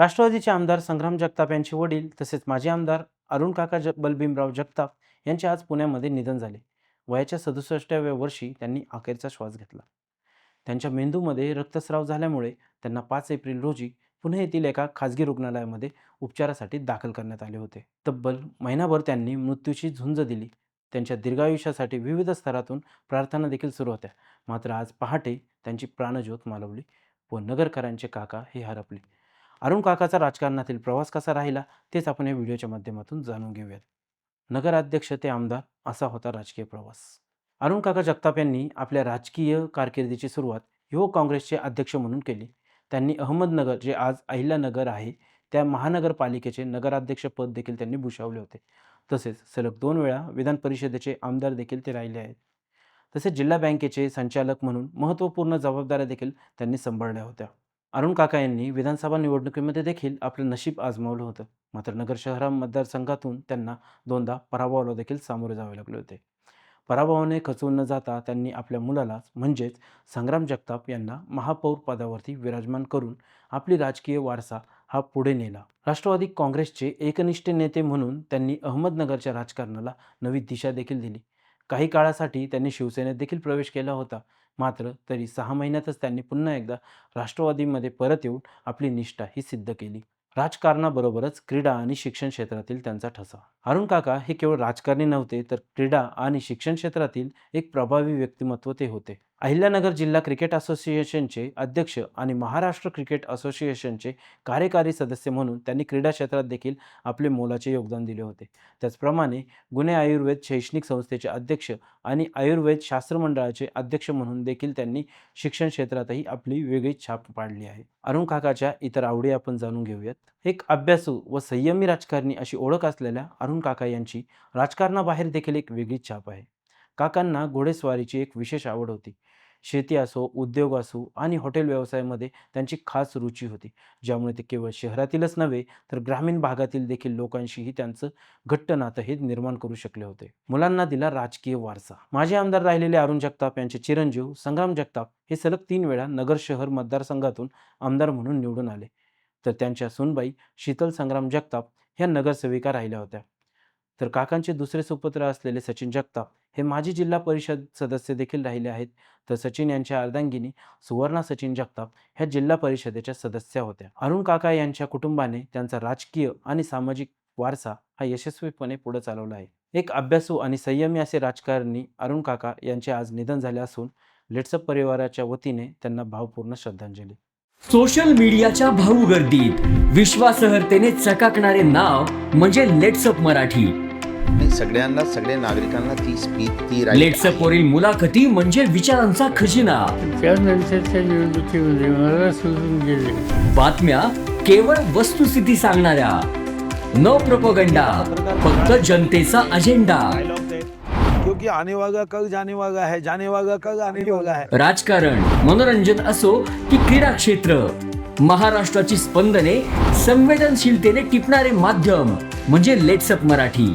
राष्ट्रवादीचे आमदार संग्राम जगताप यांचे वडील तसेच माजी आमदार अरुण काका ज बलभीमराव जगताप यांचे आज पुण्यामध्ये निधन झाले. वयाच्या सदुसष्टाव्या वर्षी त्यांनी अखेरचा श्वास घेतला. त्यांच्या मेंदूमध्ये रक्तस्राव झाल्यामुळे त्यांना पाच एप्रिल रोजी पुणे येथील एका खाजगी रुग्णालयामध्ये उपचारासाठी दाखल करण्यात आले होते. तब्बल महिनाभर त्यांनी मृत्यूची झुंज दिली. त्यांच्या दीर्घायुष्यासाठी विविध स्तरातून प्रार्थना देखील सुरू होत्या. मात्र आज पहाटे त्यांची प्राणज्योत मालवली व नगरकरांचे काका हे हरपले. अरुण काकाचा राजकारणातील प्रवास कसा राहिला तेच आपण या व्हिडिओच्या माध्यमातून जाणून घेऊयात. नगराध्यक्ष ते आमदार असा होता राजकीय प्रवास. अरुण काका जगताप यांनी आपल्या राजकीय कारकिर्दीची सुरुवात युवक काँग्रेसचे अध्यक्ष म्हणून केली. त्यांनी अहमदनगर जे आज अहिल्यानगर आहे त्या महानगरपालिकेचे नगराध्यक्षपद देखील त्यांनी भूषवले होते. तसेच सलग दोन वेळा विधान परिषदेचे आमदार देखील ते राहिले आहेत. तसेच जिल्हा बँकेचे संचालक म्हणून महत्त्वपूर्ण जबाबदाऱ्या देखील त्यांनी सांभाळल्या होत्या. अरुण काका यांनी विधानसभा निवडणुकीमध्ये देखील आपलं नशीब आजमावलं होतं. मात्र नगर शहरा मतदारसंघातून त्यांना दोनदा पराभवाला देखील सामोरे जावे लागले होते. पराभवाने खचवून न जाता त्यांनी आपल्या मुलालाच म्हणजेच संग्राम जगताप यांना महापौर पदावरती विराजमान करून आपली राजकीय वारसा हा पुढे नेला. राष्ट्रवादी काँग्रेसचे एकनिष्ठ नेते म्हणून त्यांनी अहमदनगरच्या राजकारणाला नवी दिशा देखील दिली. काही काळासाठी त्यांनी शिवसेनेत देखील प्रवेश केला होता. मात्र तरी सहा महिन्यातच त्यांनी पुन्हा एकदा राष्ट्रवादीमध्ये परत येऊन आपली निष्ठा ही सिद्ध केली. राजकारणाबरोबरच क्रीडा आणि शिक्षण क्षेत्रातील त्यांचा ठसा. अरुण काका हे केवळ राजकारणी नव्हते तर क्रीडा आणि शिक्षण क्षेत्रातील एक प्रभावी व्यक्तिमत्व ते होते. अहिल्यानगर जिल्हा क्रिकेट असोसिएशनचे अध्यक्ष आणि महाराष्ट्र क्रिकेट असोसिएशनचे कार्यकारी सदस्य म्हणून त्यांनी क्रीडा क्षेत्रात देखील आपले मोलाचे योगदान दिले होते. त्याचप्रमाणे गुन्हे आयुर्वेद शैक्षणिक संस्थेचे अध्यक्ष आणि आयुर्वेद शास्त्र मंडळाचे अध्यक्ष म्हणून देखील त्यांनी शिक्षण क्षेत्रातही आपली वेगळी छाप पाडली आहे. अरुण काकाच्या इतर आवडी आपण जाणून घेऊयात. एक अभ्यासू व संयमी राजकारणी अशी ओळख असलेल्या अरुण काका यांची राजकारणाबाहेर देखील एक वेगळी छाप आहे. काकांना घोडेस्वारीची एक विशेष आवड होती. शेती असो उद्योग असो आणि हॉटेल व्यवसायामध्ये त्यांची खास रुची होती. ज्यामुळे ते केवळ शहरातीलच नव्हे तर ग्रामीण भागातील देखील लोकांशीही त्यांचं घट्ट नातं हे निर्माण करू शकले होते. मुलांना दिला राजकीय वारसा. माजी आमदार राहिलेले अरुण जगताप यांचे चिरंजीव संग्राम जगताप हे सलग तीन वेळा नगर शहर मतदारसंघातून आमदार म्हणून निवडून आले. तर त्यांच्या सुनबाई शीतल संग्राम जगताप ह्या नगरसेविका राहिल्या होत्या. तर काकांचे दुसरे सुपुत्र असलेले सचिन जगताप हे माजी जिल्हा परिषद सदस्य देखील राहिले आहेत. तर सचिन यांच्या अर्धांगिनी सुवर्णा सचिन जगताप ह्या जिल्हा परिषदेच्या सदस्या होत्या. अरुण काका यांच्या कुटुंबाने त्यांचा राजकीय आणि सामाजिक वारसा हा यशस्वीपणे पुढे चालवला आहे. एक अभ्यासू आणि संयमी असे राजकारणी अरुण काका यांचे आज निधन झाले असून लेट्सअप परिवाराच्या वतीने त्यांना भावपूर्ण श्रद्धांजली. सोशल मीडियाच्या भाऊ गर्दीत विश्वासार्हतेने चकाकणारे नाव म्हणजे लेट्सअप मराठी. सगळ्यांना सगळ्या नागरिकांना ती स्पीच ती right लेट्सअप आहे. वरील मुलाखती म्हणजे विचारांचा खजिना. त्यानंतरच्या निवडणुकीमध्ये मला सोडून गेले बातम्या केवळ वस्तुस्थिती सांगणाऱ्या. न प्रपोगंडा फक्त जनतेचा अजेंडा क्योंकि आने वाला कल जाने वाला है जाने वाला कल आने वाला है। राजकारण मनोरंजन असो की क्रीडा क्षेत्र. महाराष्ट्राची स्पंदने संवेदनशीलतेने टिपणारे माध्यम म्हणजे लेट्सअप मराठी.